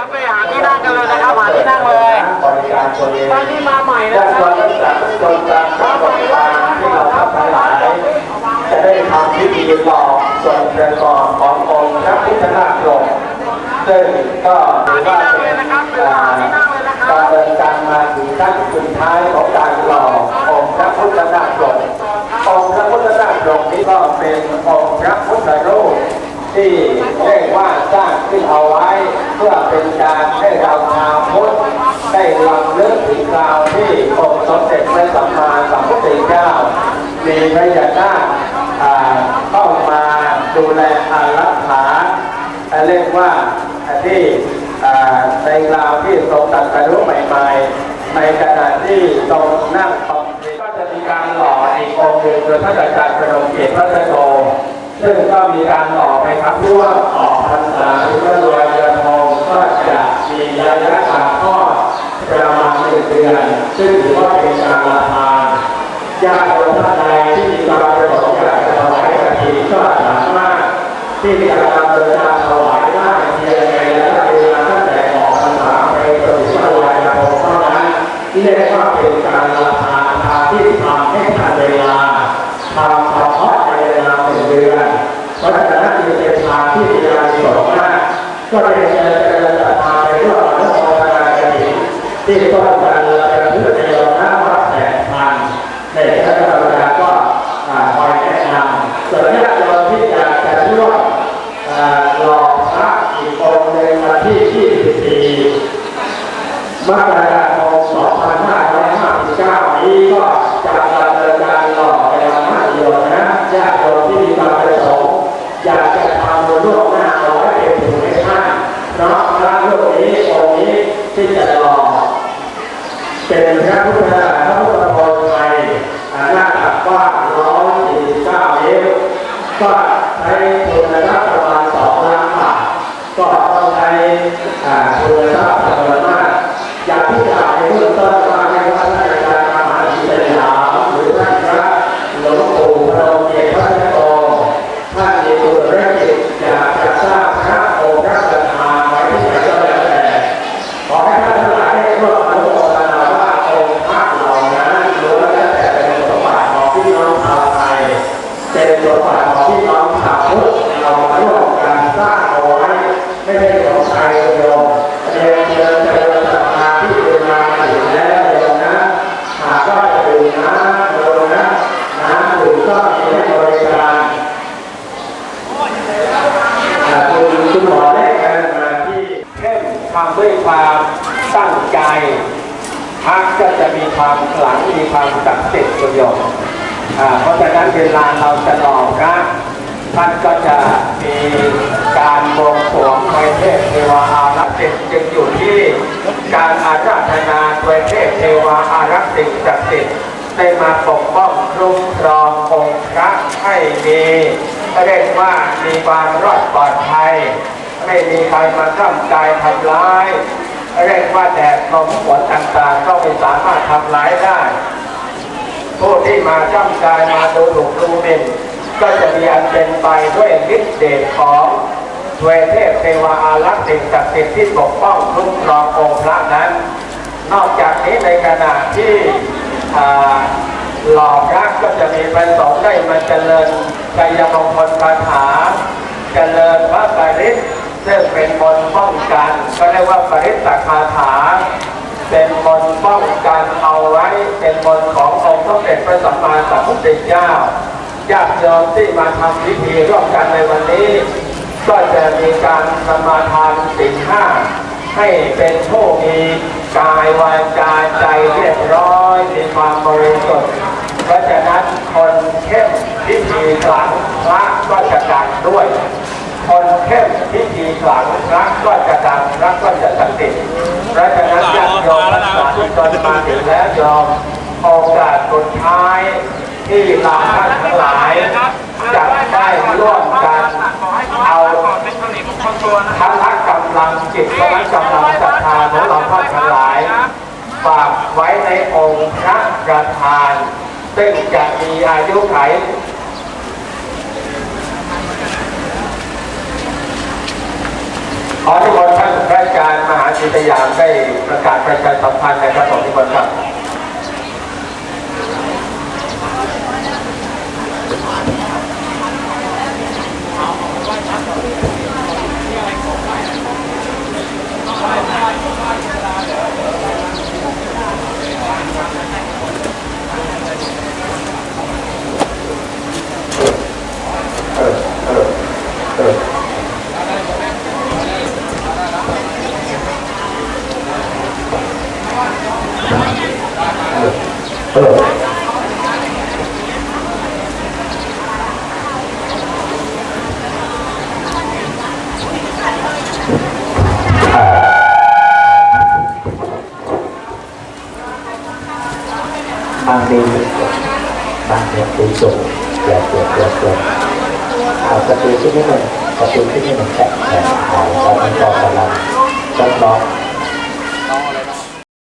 ครับไปหาที่นั่งกันเลยนะครับหาที่นั่งเลยท่านที่มาใหม่นะครับมาจนการทำบริการที่เราทำทั้งหลายจะได้ทำพิธีหล่อส่วนประกอบขององค์พระพุทธนาคปกซึ่งก็ถือว่าเป็นการเดินทางมาถึงขั้นสุดท้ายของการหล่อองค์พระพุทธนาคปกองค์พระพุทธนาคปกนี้ก็เป็นองค์พระพุทธรูป ที่เรียกว่าสร้างขึ้นเอาไว้ เพื่อเป็นการให้เราชาวพุทธได้ลำลึกถึงราวที่องค์สมเด็จพระสัมมาสัมพุทธเจ้า มีพระยานาคอ่าเข้ามาดูแลอารักขาเรียกว่าที่ในราวที่ทรงตัดสรู้ใหม่ๆ ในขณะที่ทรงนั่งตรงก็จะมีการหล่ออีกองค์หนึ่งโดยท่านอาจารย์พนมเกียรติพระเจ้าโต ซึ่งก็มีการหล่อไปครับว่าออพรรษาหรือว่าลอยกระทงก็จะมีระยะทางทอดประมาณหนึ่งเดือนซึ่งถือว่าเป็นการละทานญาติโยมท่านใดที่มีความประสงค์อยากจะถวายกฐินก็สามารถที่จะนำเดินทางถวายได้เพียงในระยะเวลาตั้งแต่ออกพรรษาไปจนถึงลอยกระทองเท่านั้นเรียกว่าเป็นการละทานทานที่ทำให้ทันเวลาทำ นที่ต้องการจะเพื่อในโลกหน้าวัดแสนพันในคณะกรรมการก็อ่าคอยแนะนำส่วนญาติโยมที่อยากจะร่วมอ่าหล่อพระอีกองค์ในวันที่ 24 มกราคม2559 นี้ก็จะดำเนินการหล่อในวันห้าโยมนะญาติโยมที่มีความประสงค์อยากจะทำบุญร่วมหน้าเอาไว้เป็นถุงให้ท่านเพราะพระรูปนี้องค์นี้ที่จะหล่อ เป็นพระพุทธพระพุทธพจน์ไทยอ่าหน้าตักกว้าง149นิ้วก็ใช้ทุนทรัพย์ประมาณ2ล้านบาทก็ต้องใช้อ่าทุนทรัพย์จำนวนมาก อย่างที่กล่าวในเบื้องต้นว่าในวัดราชการมหาวิทยาลัยหรือท่านพระหลวงปู่พระองค์เอกพระนโกท่านมีตัวเรกจิตอยากจะสร้างพระองค์พระประธานไว้ที่ไหนก็แล้วแต่ ขอให้ท่านทั้งหลายได้ร่วมอนุโมทนาว่าองค์พระเหล่านั้นล้วนแล้วแต่เป็นสมบัติของพี่น้องชาวไทย เป็นสมบัติของพี่น้องชาวพุทธเรามาร่วมกันสร้างเอาไว้ไม่ใช่ของใครคนเดียวเรียนเชิญเจริญศรัทธาที่เดินมาถึงแล้วโยมนะหากว่าจะดื่มน้ำโยมนะน้ำดื่มก็มีให้บริการคุณคุณหมอได้การมาที่เข้มทำด้วยความตั้งใจพักก็จะมีความขลังมีความศักดิ์สิทธิ์ประโยชน์ เพราะฉะนั้นเวลาเราจะหลอพระท่านก็จะมีการบวงสรวงไวเทพเทวาอารักษ์จึงอยู่ที่การอาราธนาไวเทพเทวาอารักษ์สิ่งศักดิ์สิทธิ์ได้มาปกป้องคุ้มครององค์พระให้มีเรียกว่ามีความรอดปลอดภัย ไม่มีใครมาทำกายทำร้าย เรียกว่าแดดลมฝนต่างๆ ก็ไม่สามารถทำร้ายได้ ผู้ที่มาจ้ำกายมาดูถูกดูหมิ่นก็จะมีอันเป็นไปด้วยฤทธิเดชของเวเทพเทวาอารักษ์สิ่งศักดิ์สิทธิ์ที่ปกป้องคุ้มครององค์พระนั้น นอกจากนี้ในขณะที่หล่อพระก็จะมีประสงค์ได้มาเจริญกายมงคลคาถาเจริญพระปริศซึ่งเป็นมนต์ป้องกัน ก็เรียกว่าปริศคาถา เป็นมนป้องกันเอาไว้เป็นมนขององค์สมเด็จพระสัมมาสัมพุทธเจ้าญาติโยมที่มาทำพิธีร่วมกันในวันนี้ ก็จะมีการสมาทานสินห้าให้เป็นผู้มีกายวาจาใจเรียบร้อยมีความบริสุทธิ์เพราะฉะนั้นคนเข้มพิธีขลังพระก็จะดังด้วย คนเข้มพิธีขลังพระก็จะดังพระก็จะศักดิ์สิทธิ์เพราะฉะนั้น ที่ตนมาถึงแล้วยอมโอกาสสุดท้ายที่เรานทั้งหลายจะได้ร่วมกันเอาเป็นผลิตของตัวนะพละกำลังจิตพละกำลังศรัทธาของเราท่านทั้งหลายฝากไว้ในองค์พระประธาน ซึ่งจะมีอายุไข ขอทุกค นท่านพระอาจารย์มหานิตยาได้ประกาศประชาสัมพันธ์นะครับของที่คนครับ บางดีบางทีตีสุดเกิดเกิดเกิดเกิดเอาสติขึ้นนิดหนึ่งสติขึ้นนิดหนึ่งแฉะแฉะหายตอนนี้ก็กำลังทดลอก